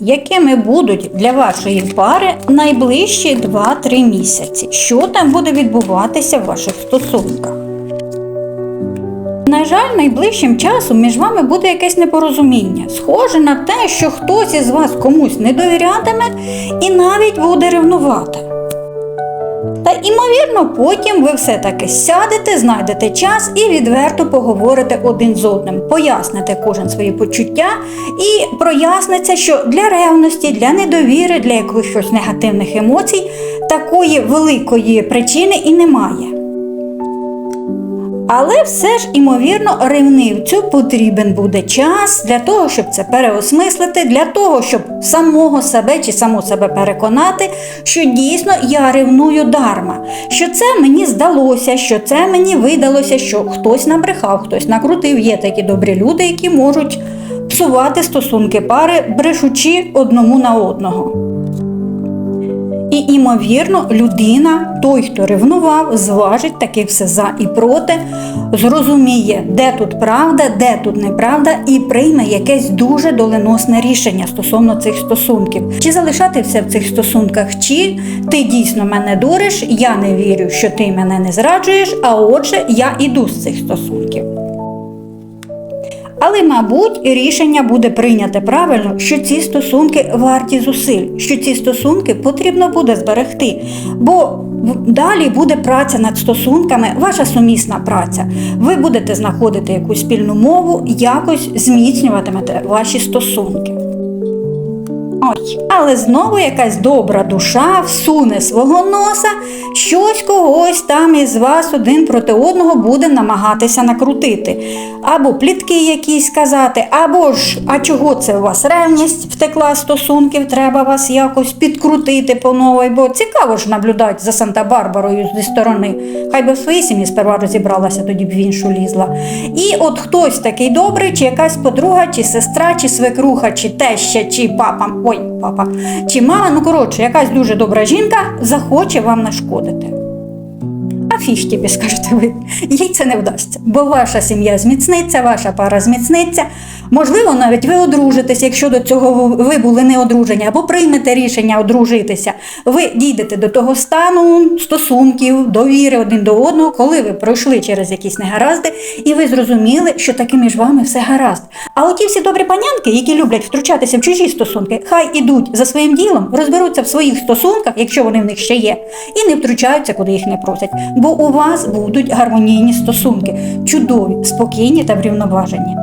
якими будуть для вашої пари найближчі 2-3 місяці. Що там буде відбуватися в ваших стосунках? На жаль, найближчим часом між вами буде якесь непорозуміння. Схоже на те, що хтось із вас комусь не довірятиме і навіть буде ревнувати. Імовірно, потім ви все-таки сядете, знайдете час і відверто поговорите один з одним, поясните кожен свої почуття і проясниться, що для ревності, для недовіри, для якихось негативних емоцій такої великої причини і немає. Але все ж, імовірно, ревнивцю потрібен буде час для того, щоб це переосмислити, для того, щоб самого себе чи саму себе переконати, що дійсно я ревную дарма, що це мені здалося, що це мені видалося, що хтось набрехав, хтось накрутив. Є такі добрі люди, які можуть псувати стосунки пари, брешучи одному на одного. І, імовірно, людина, той, хто ревнував, зважить таки все за і проти, зрозуміє, де тут правда, де тут неправда, і прийме якесь дуже доленосне рішення стосовно цих стосунків. Чи залишати все в цих стосунках, чи ти дійсно мене дуриш, я не вірю, що ти мене не зраджуєш, а отже, я іду з цих стосунків. Але, мабуть, рішення буде прийняте правильно, що ці стосунки варті зусиль, що ці стосунки потрібно буде зберегти, бо далі буде праця над стосунками, ваша сумісна праця. Ви будете знаходити якусь спільну мову, якось зміцнюватимете ваші стосунки. Ой, але знову якась добра душа всуне свого носа, щось когось там із вас один проти одного буде намагатися накрутити. Або плітки якісь сказати, або ж, а чого це у вас ревність втекла стосунків, треба вас якось підкрутити по новій, бо цікаво ж наблюдати за Санта-Барбарою зі сторони. Хай би в своїй сім'ї сперва розібралася, тоді б в іншу лізла. І от хтось такий добрий, чи якась подруга, чи сестра, чи свекруха, чи теща, чи папа, ой, папа, чи мама, ну коротше, якась дуже добра жінка захоче вам нашкодити. А скажете ви, їй це не вдасться, бо ваша сім'я зміцниться, ваша пара зміцниться. Можливо, навіть ви одружитеся, якщо до цього ви були не одружені, або приймете рішення одружитися. Ви дійдете до того стану стосунків, довіри один до одного, коли ви пройшли через якісь негаразди, і ви зрозуміли, що таки між вами все гаразд. А оті всі добрі панянки, які люблять втручатися в чужі стосунки, хай ідуть за своїм ділом, розберуться в своїх стосунках, якщо вони в них ще є, і не втручаються, куди їх не просять. Бо у вас будуть гармонійні стосунки, чудові, спокійні та врівноважені.